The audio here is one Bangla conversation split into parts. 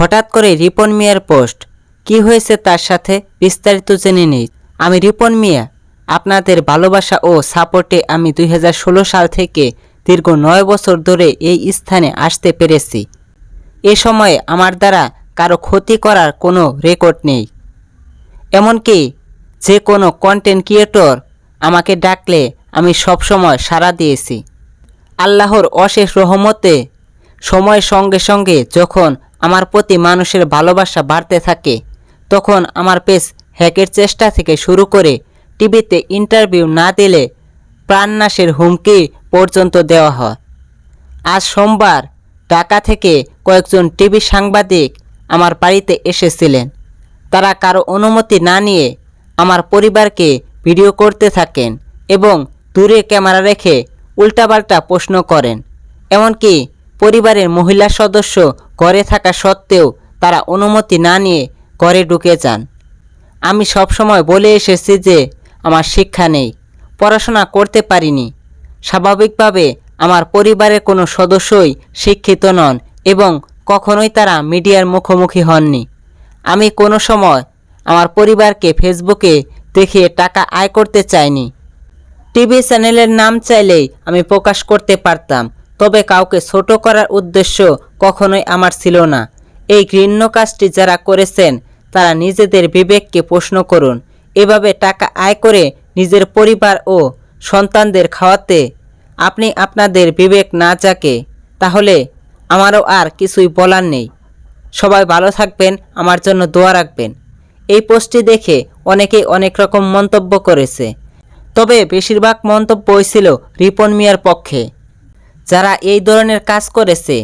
হঠাৎ করে রিপন মিয়ার পোস্ট। কি হয়েছে তার সাথে? বিস্তারিত জেনে নেই। আমি রিপন মিয়া। আপনাদের ভালোবাসা ও সাপোর্টে আমি দুই হাজার ষোলো সাল থেকে দীর্ঘ নয় বছর ধরে এই স্থানে আসতে পেরেছি। এ সময়ে আমার দ্বারা কারও ক্ষতি করার কোনো রেকর্ড নেই। এমনকি যে কোনো কন্টেন্ট ক্রিয়েটর আমাকে ডাকলে আমি সবসময় সাড়া দিয়েছি। আল্লাহর অশেষ রহমতে সময়ের সঙ্গে সঙ্গে যখন আমার প্রতি মানুষের ভালোবাসা বাড়তে থাকে, তখন আমার পেজ হ্যাকের চেষ্টা থেকে শুরু করে টিভিতে ইন্টারভিউ না দিলে প্রাণনাশের হুমকি পর্যন্ত দেওয়া হয়। আজ সোমবার ঢাকা থেকে কয়েকজন টিভি সাংবাদিক আমার বাড়িতে এসেছিলেন। তারা কারও অনুমতি না নিয়ে আমার পরিবারকে ভিডিও করতে থাকেন এবং দূরে ক্যামেরা রেখে উল্টাপাল্টা প্রশ্ন করেন। এমনকি পরিবারের মহিলা সদস্য ঘরে থাকা সত্ত্বেও তারা অনুমতি না নিয়ে ঘরে ঢুকে যান। আমি সবসময় বলে এসেছি যে আমার শিক্ষা নেই, পড়াশোনা করতে পারিনি। স্বাভাবিকভাবে আমার পরিবারের কোনো সদস্যই শিক্ষিত নন এবং কখনোই তারা মিডিয়ার মুখোমুখি হননি। আমি কোনো সময় আমার পরিবারকে ফেসবুকে দেখিয়ে টাকা আয় করতে চাইনি। টিভি চ্যানেলের নাম চাইলেই আমি প্রকাশ করতে পারতাম তবে কাউকে ছোট করার উদ্দেশ্য কখনোই আমার ছিল না। এই ঘৃণ্য কাজটি যারা করেছেন, তারা নিজেদের বিবেককে প্রশ্ন করুন, এভাবে টাকা আয় করে নিজের পরিবার ও সন্তানদের খাওয়াতে আপনি আপনাদের বিবেক না জাকে তাহলে আমারও আর কিছুই বলার নেই। সবাই ভালো থাকবেন, আমার জন্য দোয়া রাখবেন। এই পোস্টটি দেখে অনেকেই অনেক রকম মন্তব্য করেছে। তবে বেশিরভাগ মন্তব্য হয়েছিল রিপন মিয়ার পক্ষে। যারা এই ধরনের কাজ করেছে,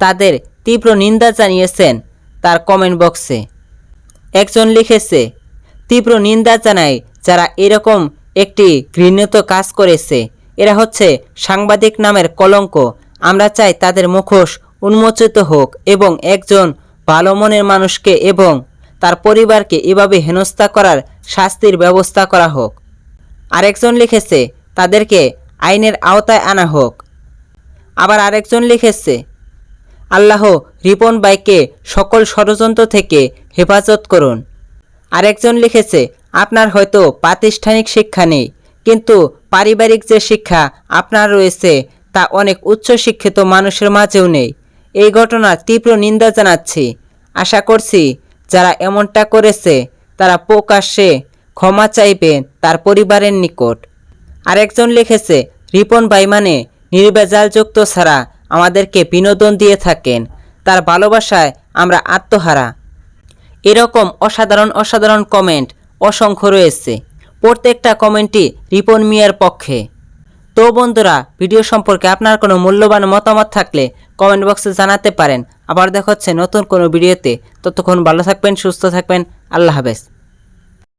তাদের তীব্র নিন্দা জানিয়েছেন তার কমেন্ট বক্সে একজন লিখেছে, তীব্র নিন্দা জানায় যারা এরকম একটি ঘৃণিত কাজ করেছে। এরা হচ্ছে সাংবাদিক নামের কলঙ্ক। আমরা চাই তাদের মুখোশ উন্মোচিত হোক এবং একজন ভালো মনের মানুষকে এবং তার পরিবারকে এভাবে হেনস্থা করার শাস্তির ব্যবস্থা করা হোক। আরেকজন লিখেছে, তাদেরকে আইনের আওতায় আনা হোক। আবার আরেকজন লিখেছে, আল্লাহ রিপন বাইকে সকল ষড়যন্ত্র থেকে হেফাজত করুন। আরেকজন লিখেছে, আপনার হয়তো প্রাতিষ্ঠানিক শিক্ষা নেই, কিন্তু পারিবারিক যে শিক্ষা আপনার রয়েছে তা অনেক উচ্চ শিক্ষিত মানুষের মাঝেও নেই। এই ঘটনার তীব্র নিন্দা জানাচ্ছি। আশা করছি যারা এমনটা করেছে তারা প্রকাশ্যে ক্ষমা চাইবেন তার পরিবারের নিকট। আরেকজন লিখেছে, রিপন ভাই মানে নির্বেজালযুক্ত ছাড়া আমাদেরকে বিনোদন দিয়ে থাকেন। তার ভালোবাসায় আমরা আত্মহারা। এরকম অসাধারণ অসাধারণ কমেন্ট অসংখ্য রয়েছে। প্রত্যেকটা কমেন্টই রিপন মিয়ার পক্ষে। তো বন্ধুরা, ভিডিও সম্পর্কে আপনার কোনো মূল্যবান মতামত থাকলে কমেন্ট বক্সে জানাতে পারেন। আবার দেখা হচ্ছে নতুন কোনো ভিডিওতে। ততক্ষণ ভালো থাকবেন, সুস্থ থাকবেন। আল্লাহ হাফেজ।